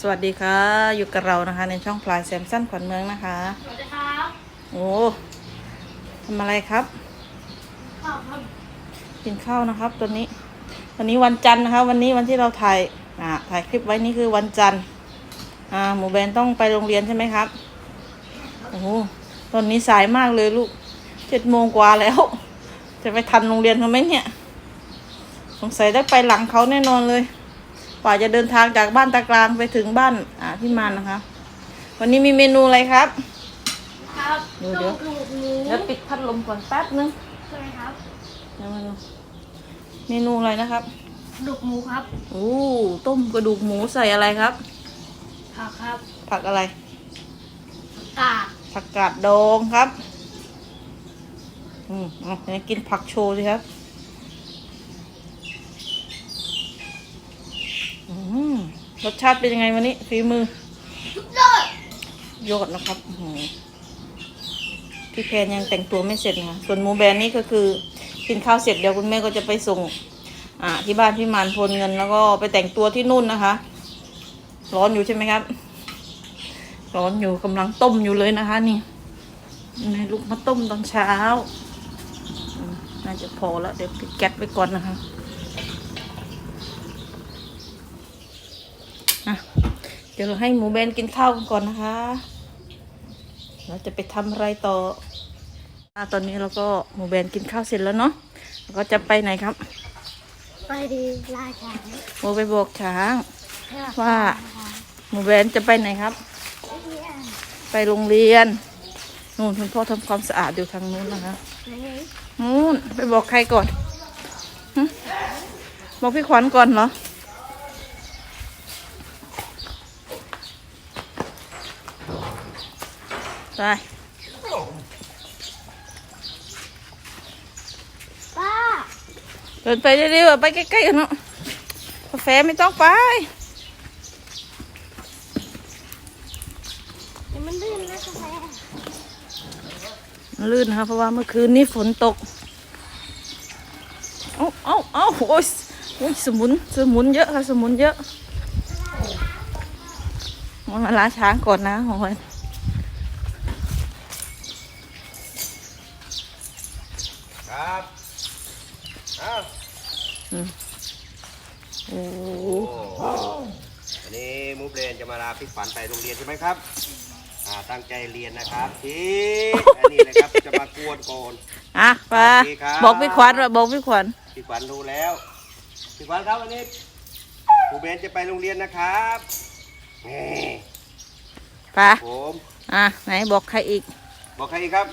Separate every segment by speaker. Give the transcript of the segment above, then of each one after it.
Speaker 1: สวัสดีค่ะ อยู่กับเรานะคะ ในช่องพลายแซมสันขวัญเมืองนะคะ
Speaker 2: สวัสดีครับ
Speaker 1: โอ้ทำอะไรครับ
Speaker 2: ข้าวครับ
Speaker 1: กินข้าวนะครับตัวนี้ วันนี้วันจันทร์นะคะ วันนี้วันที่เราถ่ายอ่าถ่ายคลิปไว้นี่คือวันจันทร์อ่าหมูแบนต้องไปโรงเรียนใช่ไหมครับโอ้โหตอนนี้สายมากเลยลูกเจ็ดโมงกว่าแล้ว จะไปทันโรงเรียนเขาไหมเนี่ย สงสัยได้ไปหลังเขาแน่นอนเลย กว่าจะเดินทางจากบ้านตากลางไปถึงบ้านอ่าพี่มานนะคะ วันนี้มีเมนูอะไรครับ
Speaker 2: ครับ
Speaker 1: เดี๋ยวเดี๋ยว
Speaker 2: กระดูกหมู
Speaker 1: เดี๋ยวปิดพัดลมก่อนแป๊บนึง
Speaker 2: ใช่ไหมครับ
Speaker 1: เดี๋ยวมาดูเมนูอะไรนะครับ
Speaker 2: กระดูกหมูครับ
Speaker 1: โอ้ต้มกระดูกหมูใส่อะไรครับ
Speaker 2: ผักครับ
Speaker 1: ผักอะไร
Speaker 2: กาด
Speaker 1: ผักกาดดองครับ อืมเอาไหนกินผักโชว์สิครับ อืม รสชาติเป็นยังไงวันนี้ฝีมือ
Speaker 2: ยอด
Speaker 1: ยอดนะครับอื้อหือพี่แพนยังแต่งตัวไม่เสร็จนะคะส่วนหมูแบรนด์นี่ก็คือกินข้าวเสร็จเดี๋ยวคุณแม่ก็จะไปส่ง อ่า ที่บ้านพี่มานพลเงินแล้วก็ไปแต่งตัวที่นู่นนะคะ ร้อนอยู่ใช่ไหมครับ ร้อนอยู่กำลังต้มอยู่เลยนะคะ นี่นี่ลูกมาต้มตอนเช้าอืมน่าจะพอแล้วเดี๋ยวปิดแก๊สไว้ก่อนนะคะ อะเดี๋ยวเราให้หมูแบนกินข้าวกันก่อนนะคะ เราจะไปทำอะไรต่ออะตอนนี้เราก็หมูแบนกินข้าวเสร็จแล้วเนาะเราก็จะไปไหนครับ
Speaker 2: ไปดีลาช้าง
Speaker 1: หมูไปบอกช้าง ว่าหมูแบนจะไปไหนครับ ไปโรงเรียนนู่นคุณพ่อทำความสะอาดอยู่ทางนู้นนะคะนู่นไปบอกใครก่อนหึบอกพี่ขวัญก่อนเหรอ ไป
Speaker 2: ป้า
Speaker 1: เดินไปเรื่อยๆไปใกล้ๆกันเนาะกาแฟไม่ต้องไป
Speaker 2: เดี๋ยวมันลื่นนะกาแฟ
Speaker 1: มันลื่นนะคะเพราะว่าเมื่อคืนนี้ฝนตกเอาเอาเอาโอ้ยโอ้ยสมุนสมุนเยอะค่ะสมุนเยอะมามาล้างช้างก่อนนะของคน
Speaker 3: ครับอ้าว
Speaker 1: โอ้โห
Speaker 3: โอ้วันนี้มูฟเรนจะมาลาพี่ฝันไปโรงเรียนใช่ไหมครับ อ่าตั้งใจเรียนนะครับทีอันนี้นะครับจะมากวนโกน
Speaker 1: อะไป
Speaker 3: โอเคครับ
Speaker 1: บอกพี่ขวัญว่าบอกพี่ขวัญ
Speaker 3: พี่ฝันรู้แล้วพี่ฝันครับวันนี้มูฟเรนจะไปโรงเรียนนะครับนี่
Speaker 1: ไป
Speaker 3: ผม
Speaker 1: อะไหนบอกใครอีก
Speaker 3: บอกใครอีกครับ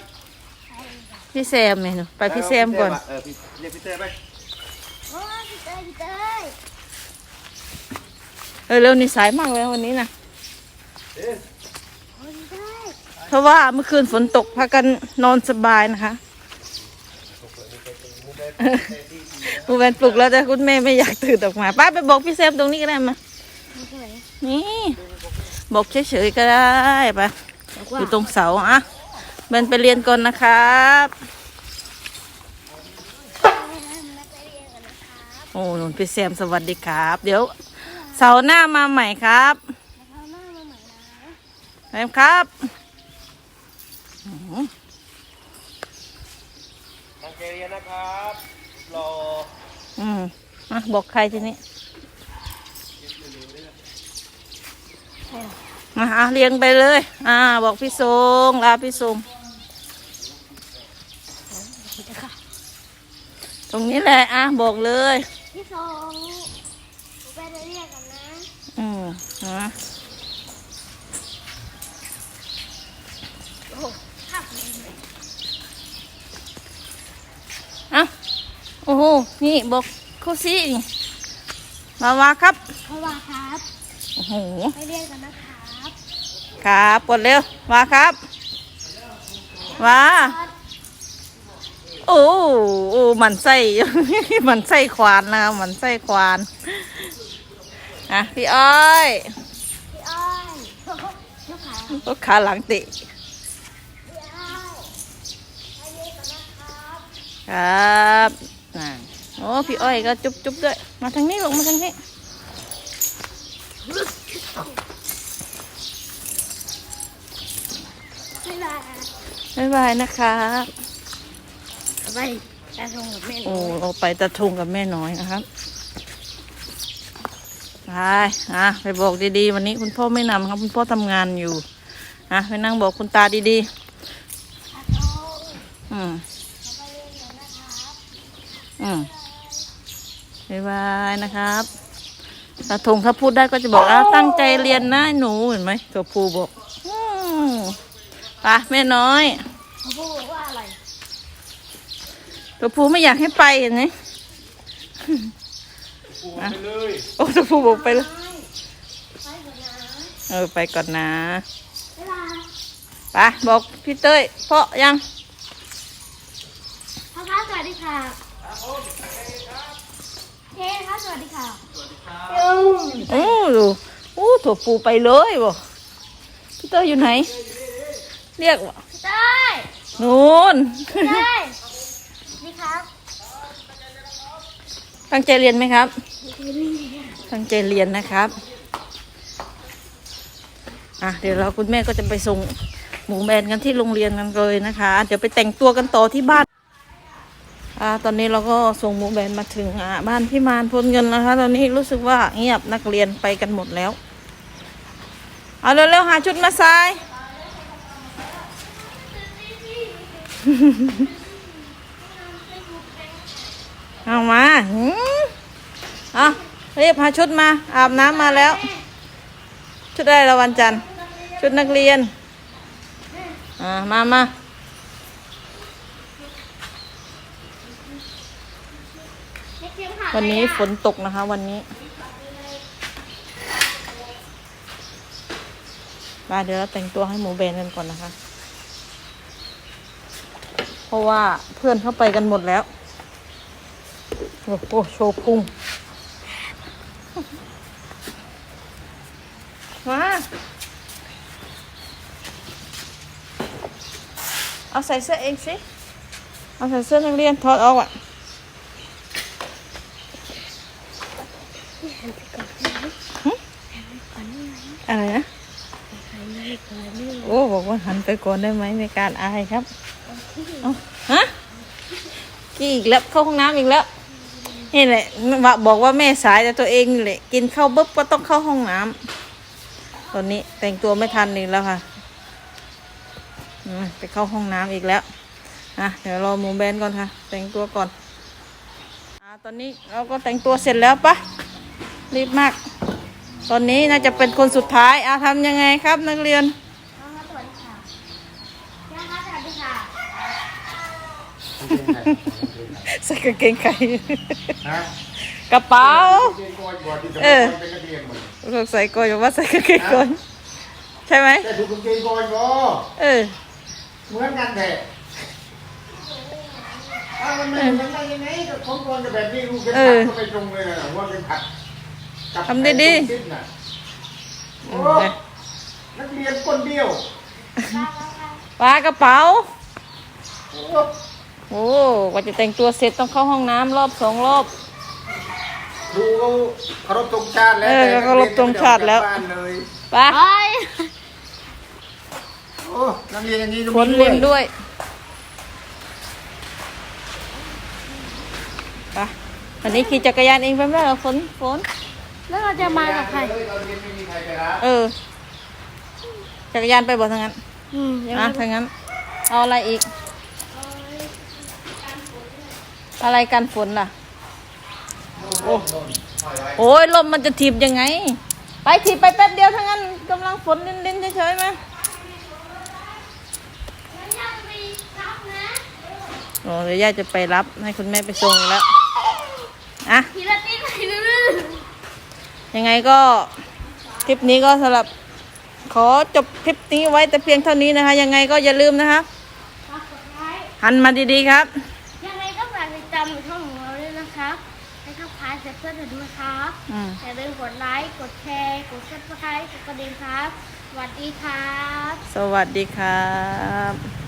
Speaker 1: พี่แซมเนี่ยหนูไปพี่แซมก่อน
Speaker 3: เออพี่เรียกพี่เต้ยไป
Speaker 2: โอ้ยพี่เต้ยพี่เต้ย
Speaker 1: เออเร็วนี่สายมากเลยวันนี้นะ
Speaker 3: เอ๊ะ
Speaker 2: โอ้ยพี่เต้ย
Speaker 1: เพราะว่าเมื่อคืนฝนตกพากันนอนสบายนะคะ
Speaker 3: มูฟเรน
Speaker 1: คุณแม่ปลุกแล้วแต่คุณแม่ไม่อยากตื่นออกมาป้าไปบอกพี่แซมตรงนี้ก็ได้มา
Speaker 2: ไม่เคย
Speaker 1: นี่ บอกเฉยๆก็ได้ปะ
Speaker 2: บอก
Speaker 1: อ
Speaker 2: ว่า
Speaker 1: ยู่ตรงเสาอะ เบนไปเรียนก่อนนะครับโอ้หนุนพี่แซมสวัสดีครับ เดี๋ยวเสาร์หน้ามาใหม่ครับ
Speaker 2: เอาหน้ามาใหม่นะ
Speaker 1: แซมครับ
Speaker 3: ตั้งใจเรียนนะครับรอ
Speaker 1: อืมอะบอกใครทีนี้มาอะเรียงไปเลย อ่า บอกพี่ทรงลาพี่ทรง ตรงนี้แหละอะบอกเลย
Speaker 2: พี่สองผมไปเรียกกันนะ
Speaker 1: อืมนะ
Speaker 2: โอ้ข้าว
Speaker 1: อะโอ้โห นี่บอกเขาสินี่มาวาครับ
Speaker 2: เขาว่าครับ
Speaker 1: โอ้โห
Speaker 2: ไปเรียกกันนะครับ
Speaker 1: ครับกดเร็ว วาครับ วา โอ้โอ้มันไส้มันไส้ควานนะมันไส้ควานอะพี่อ้อย
Speaker 2: พี่อ้อยก็ขา
Speaker 1: หลังติ
Speaker 2: ครับ
Speaker 1: น่ะโอ้พี่อ้อยก็จุบจุบด้วย มาทางนี้ลงมาทางนี้บ๊ายบายนะคะ
Speaker 2: ไปตาทงกับแม่
Speaker 1: โอ้เราไปตะทงกับแม่น้อยนะครับไปอะไปบอกดีๆ วันนี้คุณพ่อไม่นำครับ คุณพ่อทำงานอยู่อะไปนั่งบอกคุณตาดีๆ อืมอืมบ๊ายบายนะครับตาทงถ้าพูดได้ก็จะบอกอะตั้งใจเรียนนะหนูเห็นไหมตัวภูบอกอืมไปแม่น้อย
Speaker 2: เขาพูดว่าอะไร
Speaker 1: ตัวภูไม่อยากให้ไปเห็นไหม
Speaker 3: ปูไปเลย
Speaker 1: โอ้ตัวภูบอกไปแล้ว
Speaker 2: ไปไปก่อนนะ
Speaker 1: เออไปก่อนนะ
Speaker 2: เวลา
Speaker 1: ไปบอกพี่เต้ยเพราะยัง
Speaker 2: พ่อครับสวัสดีค่ะเฮ้ครับสวัสดีค่ะลุง
Speaker 1: โอ้ดูโอ้ถั่วปูไปเลยบ่พี่เต้ยอยู่ไหน เรียกว่า
Speaker 2: เต้ย
Speaker 1: นู่น
Speaker 2: เต้ยนี่ครับ
Speaker 1: ตั้งใจเรียนไหมครับ ตั้งใจเรียนนะครับ อะเดี๋ยวเราคุณแม่ก็จะไปส่งหมูแบนกันที่โรงเรียนกันเลยนะคะ เดี๋ยวไปแต่งตัวกันต่อที่บ้านอ่าตอนนี้เราก็ส่งหมูแบนมาถึงอ่าบ้านพี่มานพลเงินนะคะ ตอนนี้รู้สึกว่าเงียบนักเรียนไปกันหมดแล้ว เอาเร็วๆหาชุดมาใส่ เอามาหืมเอรีบหาชุดมา อาบน้ำมาแล้ว ชุดอะไรละวันจันทร์ ชุดนักเรียน อ่า มามาวันนี้ฝนตกนะคะ วันนี้มาเดี๋ยวเราแต่งตัวให้หมูแบนกันก่อนนะคะ เพราะว่าเพื่อนเข้าไปกันหมดแล้ว โอ้โหโชว์พุงมาเอาใส่เสื้อเองสิ เอาใส่เสื้อนักเรียนถอดออกอะอะไรนะโอ้บอกว่าหันไปก่อนได้ไหมในการอายครับเอาฮะกี่อีกแล้วเข้าห้องน้ำอีกแล้ว นี่แหละว่าบอกว่าแม่สายแต่ตัวเองนี่แหละกินข้าวปุ๊บก็ต้องเข้าห้องน้ำตอนนี้แต่งตัวไม่ทันอีกแล้วค่ะอืมไปเข้าห้องน้ำอีกแล้วอะเดี๋ยวรอหมูแบนก่อนค่ะ แต่งตัวก่อนอ่าตอนนี้เราก็แต่งตัวเสร็จแล้วปะรีบมาก ตอนนี้น่าจะเป็นคนสุดท้ายอาทำยังไงครับ นักเรียน
Speaker 2: น้องครับสวัสดีค่ะ ย่าครับสวัสดีค่ะ
Speaker 1: ใส่กางเกงไข่
Speaker 4: ฮะ
Speaker 1: กระเป๋า
Speaker 4: เรียนก่อนก่อนที่จะ
Speaker 1: เออ
Speaker 4: เป็นนักเรียนหมด
Speaker 1: สงสัยก่อนบอกว่าใส่กางเกงก่อนใช่ไหม
Speaker 4: แต่ถูกกางเกงก่อนก็
Speaker 1: เออ
Speaker 4: เหมือนกันแท้อ้าวมันไม่มันได้ยังไงกับของก่อนกับแบบนี้ลูกเก็บ
Speaker 1: เอ
Speaker 4: ผั
Speaker 1: อ
Speaker 4: ดก็ไปตรงเลยนะว่าเก็บผัดกับ
Speaker 1: ทำดีๆ
Speaker 4: ไอ้ตรงซิปน่ะ
Speaker 1: อื
Speaker 4: โอ้
Speaker 1: ม
Speaker 4: นักเรียนคนเดียว
Speaker 1: ปลากระเป๋า
Speaker 4: โอ้
Speaker 1: โอ้กว่าจะแต่งตัวเสร็จต้องเข้าห้องน้ำรอบสองรอบ
Speaker 4: ดูเขาเคารพธงชาติแล้ว
Speaker 1: เออ
Speaker 4: แต่นัก
Speaker 1: เคารพธงชาติแล้ว
Speaker 4: เรียนไม่ได้ออกจากบ้านเลย
Speaker 1: ไป
Speaker 2: ไป
Speaker 4: โอ้นักเรียนอย่างนี้ต้อง
Speaker 1: ฝนเรียนด้วยไปวันนี้ขี่จักรยานเองไปไหมเหรอฝนฝน
Speaker 2: แล้วเราจะมากับใคร
Speaker 4: เลยตอนเรียนไม่มีใครไปรับ
Speaker 1: เออ จักรยานไปบ่ทางนั้น
Speaker 2: อืมยัง
Speaker 1: อะ
Speaker 2: ไม่
Speaker 1: ทางนั้น เอาอะไรอีก อะไรกันฝนล่ะ โอ้โอ้ยลมมันจะถีบยังไง ไปถีบไปแป๊บเดียวทางนั้นกำลังฝนเล่นๆเฉยๆมา
Speaker 2: งั้นย่าจะไปรับนะ
Speaker 1: โอ้เดี๋ยวย่าจะไปรับให้คุณแม่ไปส่งอีกแล้วอะ
Speaker 2: ทีละนิดไปเรื่อย
Speaker 1: ยังไงก็คลิปนี้ก็สำหรับ ขอจบคลิปนี้ไว้แต่เพียงเท่านี้นะคะ ยังไงก็อย่าลืมนะคะ
Speaker 2: ๆฝากกดไลค์
Speaker 1: หันมาดีๆครับ
Speaker 2: ทักทายเพื่อนๆด้วยครับ
Speaker 1: อืม
Speaker 2: อย่าลืมกดไลค์ กดแชร์ กดซับสไครต์กดกระดิ่งครับสวัสดีครับ
Speaker 1: สวัสดีครับ